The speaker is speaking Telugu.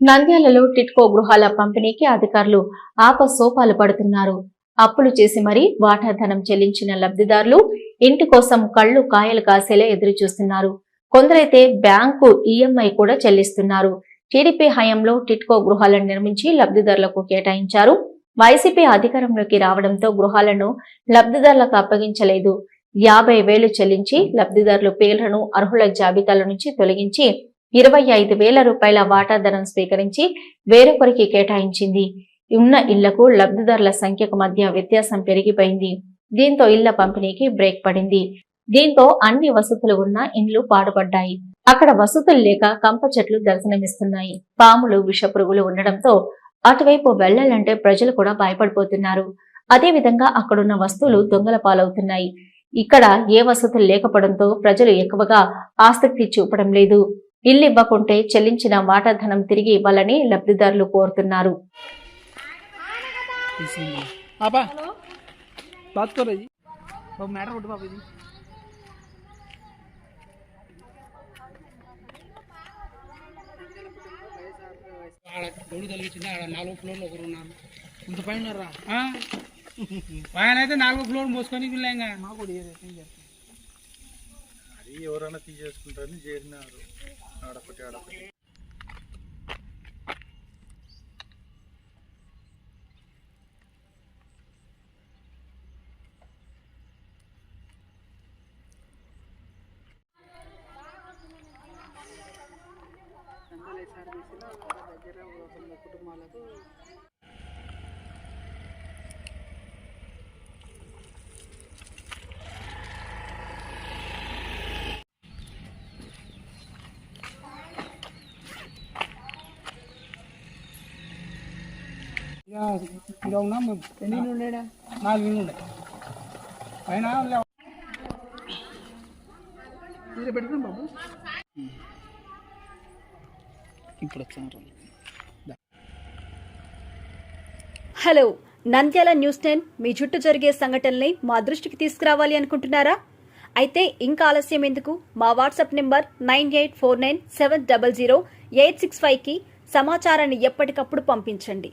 నంద్యాలలో టిట్కో గృహాల పంపిణీకి అధికారులు ఆపసోపాలు పడుతున్నారు. అప్పులు చేసి మరీ వాటా ధనం చెల్లించిన లబ్ధిదారులు ఇంటి కోసం కళ్ళు కాయలు కాసేలా ఎదురుచూస్తున్నారు. కొందరైతే బ్యాంకు ఈఎంఐ కూడా చెల్లిస్తున్నారు. టీడీపీ హయాంలో టిట్కో గృహాలను నిర్మించి లబ్ధిదారులకు కేటాయించారు. వైసీపీ అధికారంలోకి రావడంతో గృహాలను లబ్ధిదారులకు అప్పగించలేదు. యాభై వేలు చెల్లించి లబ్ధిదారుల పేర్లను అర్హుల జాబితాల నుంచి తొలగించి ఇరవై ఐదు వేల రూపాయల వాటా స్వీకరించి వేరొకరికి కేటాయించింది. ఉన్న ఇళ్ళకు లబ్ధిదారుల సంఖ్యకు మధ్య వ్యత్యాసం పెరిగిపోయింది. దీంతో ఇళ్ళ పంపిణీకి బ్రేక్ పడింది. దీంతో అన్ని వసతులు ఉన్న ఇండ్లు పాడుపడ్డాయి. అక్కడ వసతులు లేక కంప చెట్లు దర్శనమిస్తున్నాయి. పాములు విషపురుగులు ఉండడంతో అటువైపు వెళ్ళాలంటే ప్రజలు కూడా భయపడిపోతున్నారు. అదే విధంగా అక్కడున్న వస్తువులు దొంగల పాలవుతున్నాయి. ఇక్కడ ఏ వసతులు లేకపోవడంతో ప్రజలు ఎక్కువగా ఆసక్తి చూపడం లేదు. ఇల్లు ఇవ్వకుంటే చెల్లించిన వాటాధనం తిరిగి ఇవ్వాలని లబ్ధిదారులు కోరుతున్నారు. నాలుగు ఫ్లోర్లు ఉన్నారు. ఇంత అయితే నాలుగు ఫ్లోర్ మోసుకొని వెళ్ళాంగా మాకు ఎవరైనా తీసేసుకుంటారని చేరినారు. ఆడొకటి ఆడొకటి ఇక ఇక నాలుగు ఉండే పైన బాబు? ఇప్పుడు హలో నంద్యాల న్యూస్ టెన్. మీ చుట్టూ జరిగే సంఘటనల్ని మా దృష్టికి తీసుకురావాలి అనుకుంటున్నారా? అయితే ఇంకా ఆలస్యం ఎందుకు? మా WhatsApp number nine eight four nine seven double zero eight six ఫైవ్కి సమాచారాన్ని ఎప్పటికప్పుడు పంపించండి.